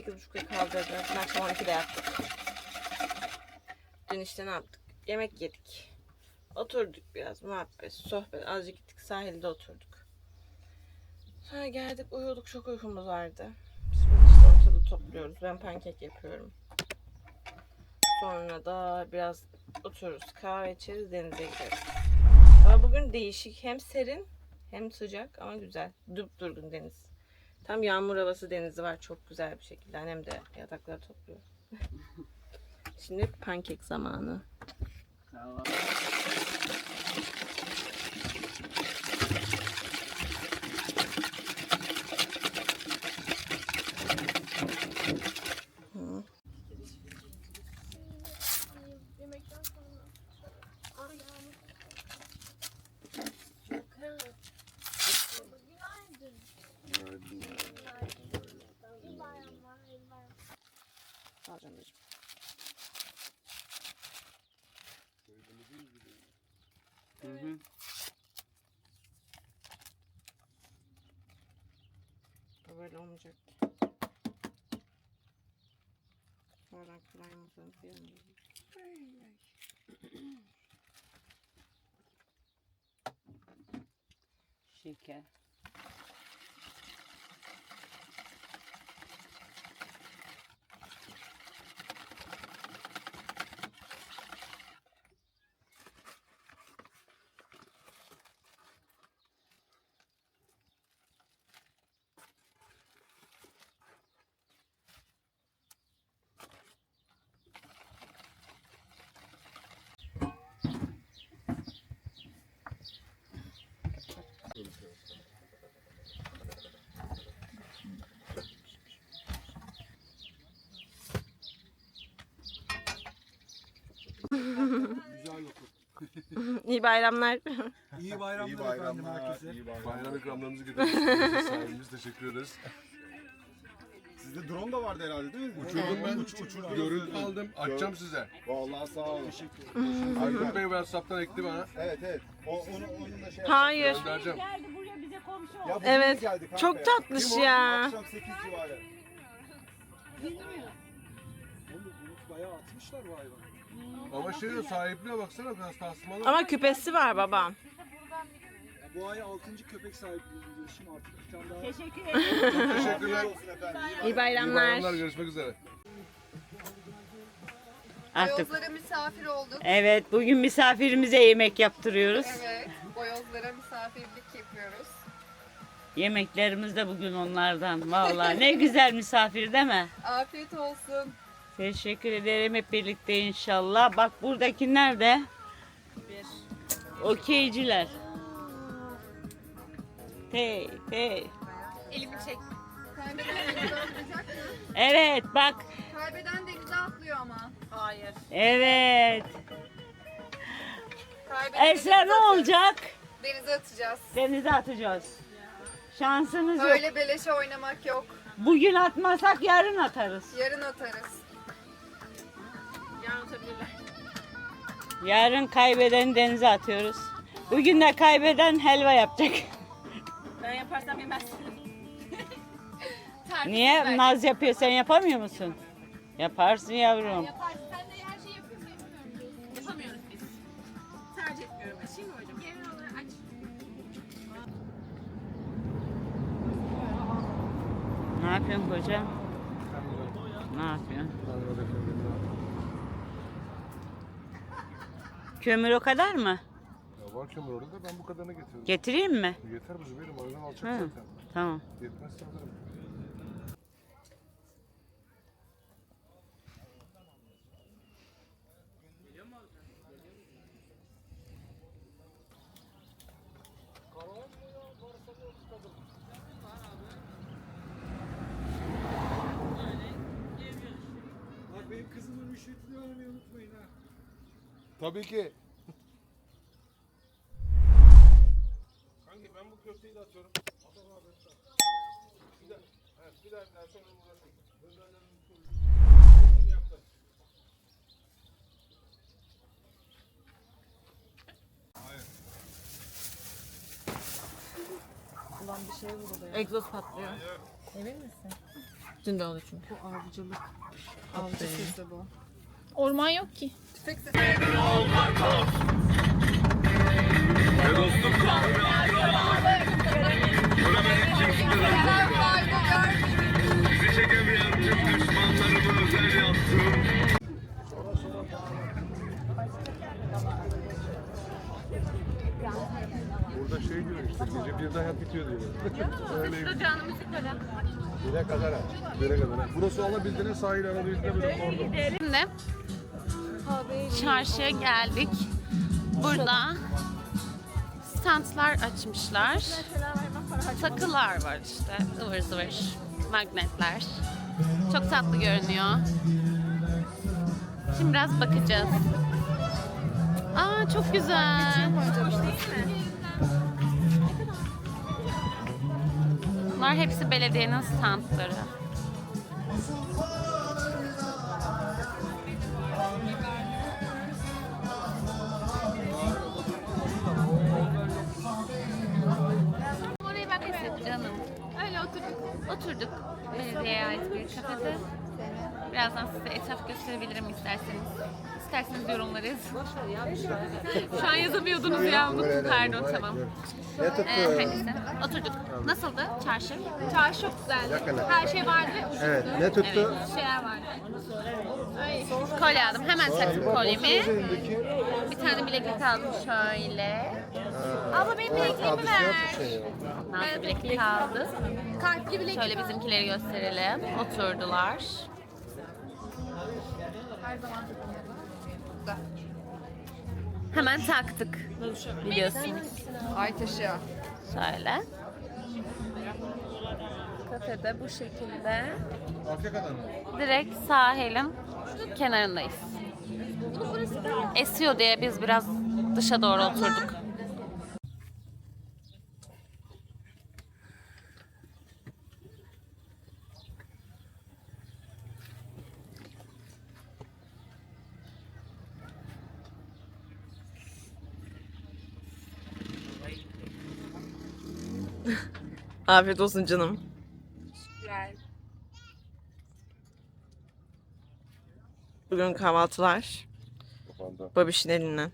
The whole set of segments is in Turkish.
8.30'da kaldırdı. Dün akşam 12'de yaptık. Dün işte ne yaptık? Yemek yedik. Oturduk biraz muhabbet, sohbet. Azıcık gittik sahilde oturduk. Sonra geldik uyuduk. Çok uykumuz vardı. Şimdi işte ortalığı topluyoruz. Ben pankek yapıyorum. Sonra da biraz otururuz. Kahve içeriz. Denize gideriz. Ama bugün değişik. Hem serin hem sıcak ama güzel. Durgun deniz. Tam yağmur havası denizi var çok güzel bir şekilde. Annem de yatakları topluyor. Şimdi pankek zamanı. Tamam. Yemekten sonra. Ay yağmur. Günaydın. Günaydın. İyi bayramlar, iyi bayramlar. Al canımcığım. Hı hı. Bu böyle olmayacak. Sonradan kıraymasanız yanıyor. Şeker. İyi bayramlar. İyi bayramlar, İyi efendim bayramlar. herkese. iyi bayramlar. Bayram ikramlarımızı getiriyoruz. Sahibimiz teşekkür ederiz. Sizde drone da vardı herhalde değil mi? Uçurdum ben. Uç, uçurdum. Görüntü aldım. Açacağım size. Vallahi sağ olun. Aykut Bey WhatsApp'tan ekti bana. Evet evet. O, onu, onun da şey Hayır. Göndereceğim. Ya bugün Evet. geldi kanka Çok ya. tatlış Kim ya. Akşam 8 civarı. Oğlum bunu bayağı atmışlar bu hayvanı. Ama şey diyor sahipliğe baksana biraz tasmalı. Ama küpesi var babam. Bu ay 6. köpek sahipliği yaşım artık bir tane daha. Çok teşekkürler. Olsun efendim. iyi İyi İyi bayramlar. bayramlar. Görüşmek üzere. Artık Boyozlara misafir olduk. evet bugün misafirimize yemek yaptırıyoruz. Evet, boyozlara misafirlik yapıyoruz. Yemeklerimiz de bugün onlardan. Vallahi ne güzel misafir değil mi? Afiyet olsun. Teşekkür ederim hep birlikte inşallah. Bak buradakiler de okeyciler. Hey hey. Elimi çek. Evet bak. Kaybeden denize atlıyor ama. Hayır. Evet. Kaybeden Esra ne olacak? Denize atacağız. Denize atacağız. Şansımız yok. Öyle beleşe oynamak yok. Bugün atmasak yarın atarız. Yarın atarız. Yarın atabilirler. Yarın kaybeden denize atıyoruz. Bugün de kaybeden helva yapacak. Ben yaparsam yemezsin. Niye? bence. Naz yapıyor sen yapamıyor musun? Yaparsın yavrum. Yaparsın. Sen de her şeyi yapıyorsun. yapamıyorum. Yapamıyoruz biz. Tercih etmiyorum. Açayım mı hocam? Genel olarak aç. Ne yapıyorsun koca? Ne yapıyorsun? Kömür o kadar mı? Ya var kömür orada da ben bu kadarını getirdim. Getireyim mi? Yeter bu Zübeyir'im. O yüzden alacak Hı. zaten. Tamam. Yetmezse alırım. Bak benim kızımın rüşvetini vermeyi unutmayın ha. Tabii ki. Hangi ben bu köfteyi de atıyorum. Atalım abi. Bir daha, evet, bir daha, bir daha sonra uğraşayım. Hepsini yaptım. olan bir şey vuruluyor. Egzoz patlıyor. Emin misin? Dün de oldu çünkü. Bu avcılık. Avcı sesi bu. Orman yok ki. Burada şey diyor işte gece birde hayat bitiyor diyor. Öyle. Bire kadar ha. Bire kadar ha. Burası alabildiğine sahil arabizde böyle kordon. Şimdi çarşıya geldik. Burada standlar açmışlar. Takılar var işte. ıvır zıvır. Magnetler. Çok tatlı görünüyor. Şimdi biraz bakacağız. Aa çok güzel. Bunlar hepsi belediyenin standları. Birazdan size etraf gösterebilirim isterseniz. İsterseniz yorumlara yazın. Şu an yazamıyordunuz ya. Unuttum pardon tamam. Ne Ee, neyse. Oturduk. Nasıldı çarşı? Çarşı çok güzeldi. Her şey vardı. Evet ne tuttu? Evet, şeyler vardı. Ay. Kolye aldım. Hemen taktım kolyemi. Bir tane bileklik aldım şöyle. Abla benim bilekliğimi ver. Nazlı bileklik aldı. Kalpli bileklik Şöyle bizimkileri gösterelim. Oturdular. Hemen taktık. Biliyorsunuz. Aytaşı. Şöyle. Kafede bu şekilde. Direkt sahilin kenarındayız. Esiyor diye biz biraz dışa doğru oturduk. Afiyet olsun canım. Bugün kahvaltılar. Babişin elinden.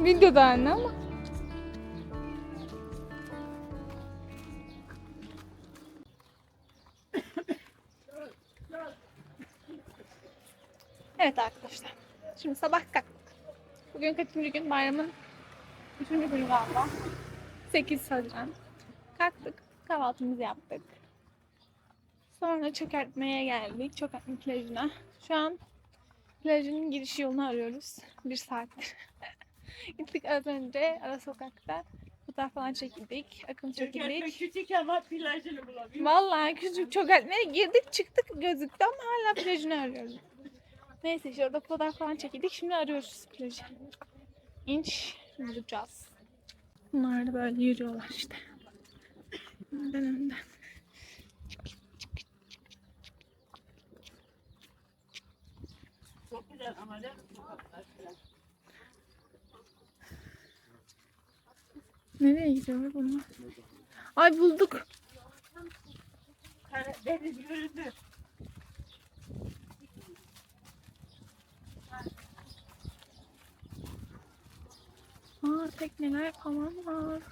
Videoda anne ama. Evet arkadaşlar. Şimdi sabah kalktık. Bugün kaçıncı gün? Bayramın üçüncü günü galiba. 8 Haziran. Kalktık. Kahvaltımızı yaptık. Sonra çökertmeye geldik. Çökertme plajına. Şu an plajın giriş yolunu arıyoruz. Bir saattir. Gittik az önce ara sokakta. Fotoğraf falan çekildik. Akım çekildik. Küçük ama plajını bulamıyorum. Vallahi küçük çökertmeye girdik çıktık gözüktü ama hala plajını arıyoruz. Neyse işte orada fotoğraf falan çekildik. Şimdi arıyoruz plajı. İnç bulacağız. Bunlar da böyle yürüyorlar işte. Önden önden. Çok güzel ama ne? Nereye gidiyor bunlar? Ay bulduk. Deniz göründü. Aa tekneler falan var.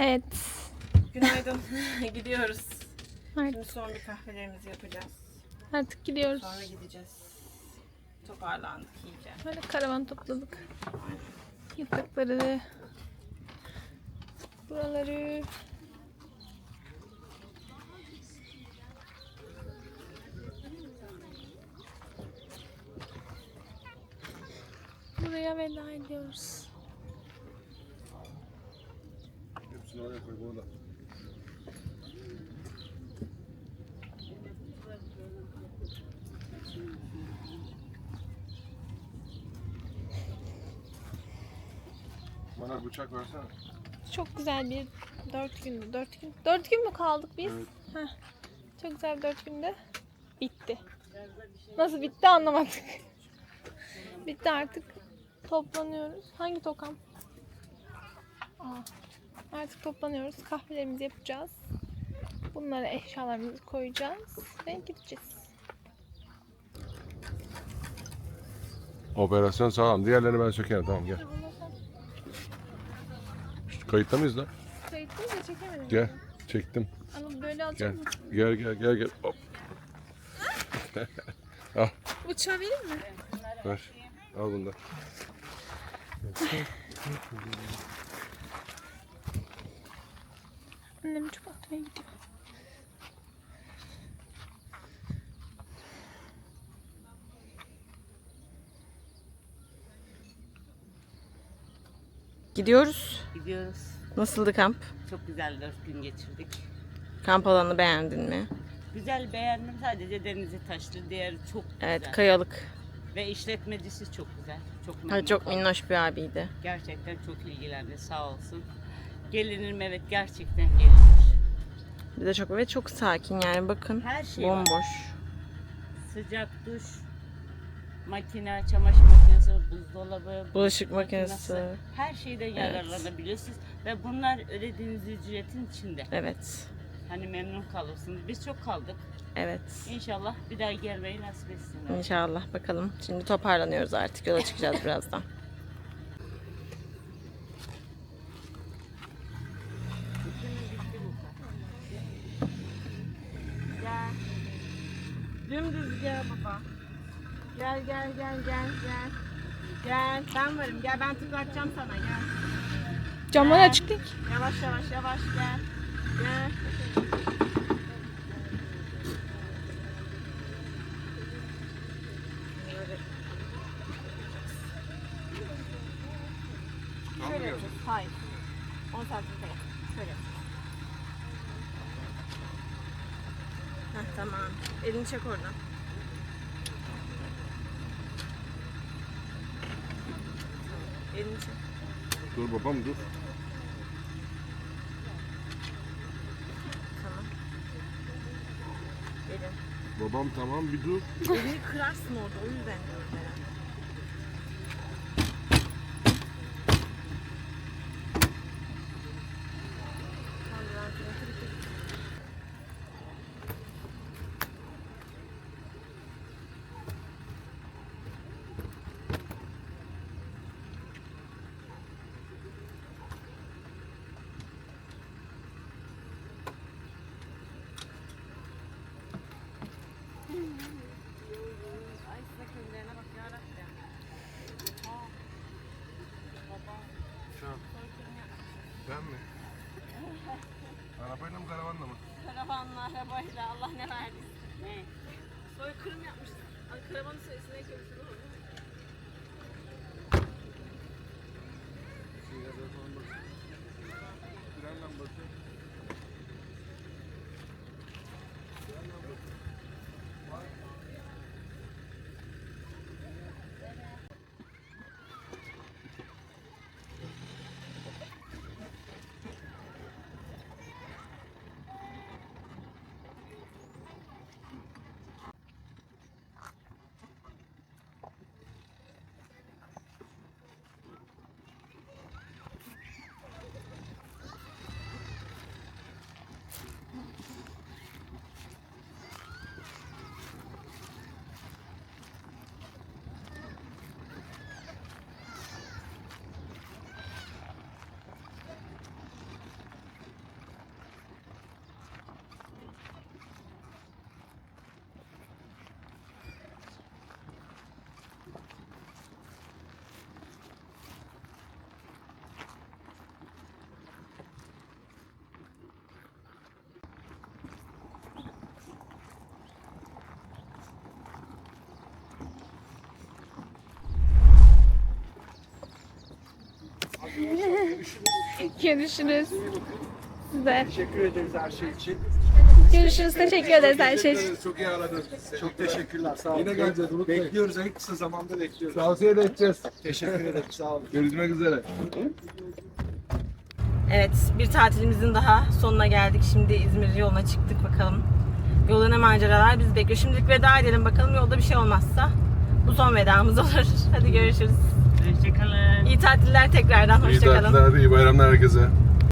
Evet. Günaydın. Gidiyoruz. Artık, Şimdi son bir kahvelerimizi yapacağız. artık gidiyoruz. Sonra gideceğiz. Toparlandık iyice. Böyle karavan topladık. Yatakları. Buraları. Buraya veda ediyoruz. Hepsini oraya koy. Bana bıçak versene. Çok güzel bir dört gündü. Dört gün. Dört gün mü kaldık biz? Evet. Heh. Çok güzel bir dört günde bitti. Nasıl bitti anlamadık. bitti artık. Toplanıyoruz. Hangi tokam? Aa, artık toplanıyoruz. Kahvelerimizi yapacağız. Bunlara eşyalarımızı koyacağız ve gideceğiz. Operasyon sağlam. Diğerlerini ben sökerim. Tamam gel. Şu kayıtta mıyız lan? Kayıtlı da çekemedim. Gel. Çektim. Ama böyle Gel. alacak mı? Gel gel gel gel. Hop. Bıçağı vereyim mi? Ver. Al bunu da. Annem çok atmaya gidiyor. Gidiyoruz. Gidiyoruz. Nasıldı kamp? Çok güzel dört gün geçirdik. Kamp alanını beğendin mi? Güzel beğendim. Sadece denizi taştı. Diğeri çok güzel. Evet, kayalık. Ve işletmecisi çok güzel. Çok Ha, çok minnoş bir abiydi. Gerçekten çok ilgilendi. Sağ olsun. Gelinir? Evet gerçekten gelinir. Bir de çok ve çok sakin yani bakın. Her şey var. Bomboş. Sıcak duş, makine, çamaşır makinesi, buzdolabı, Bulaşık makinesi. Her şeyden yararlanabiliyorsunuz. Ve bunlar ödediğiniz ücretin içinde. Evet. Hani memnun kalırsınız. Biz çok kaldık. Evet. İnşallah bir daha gelmeyi nasip etsinler. İnşallah bakalım. Şimdi toparlanıyoruz artık. Yola çıkacağız birazdan. Gel baba. Gel gel gel gel gel. Gel ben varım. Gel ben tıklatacağım sana gel. Camları Gel. açık değil. Yavaş yavaş yavaş gel. Gel. Şöyle yapacağız. Hayır. 10 santim kare. Şöyle yapacağız. Heh, tamam. Elini çek oradan. Elini çek. Dur babam dur. Tamam. Elin. Babam tamam bir dur. Elini kırarsın orada o yüzden diyorum herhalde. Görüşürüz. Size. Teşekkür ederiz her şey için. Görüşürüz. Teşekkür ederiz her şey için. Çok iyi aradın. Çok teşekkürler. Sağ olun. Yine geleceğiz, unutmayın. Bekliyoruz. En kısa zamanda bekliyoruz. Tavsiye de edeceğiz. Teşekkür ederim. Sağ olun. Görüşmek üzere. Evet, bir tatilimizin daha sonuna geldik. Şimdi İzmir yoluna çıktık bakalım. Yolda ne maceralar bizi bekliyor. Şimdilik veda edelim bakalım yolda bir şey olmazsa. Bu son vedamız olur. Hadi görüşürüz. Hoşçakalın. İyi tatiller tekrardan. İyi Hoşçakalın. tatiller, iyi bayramlar herkese.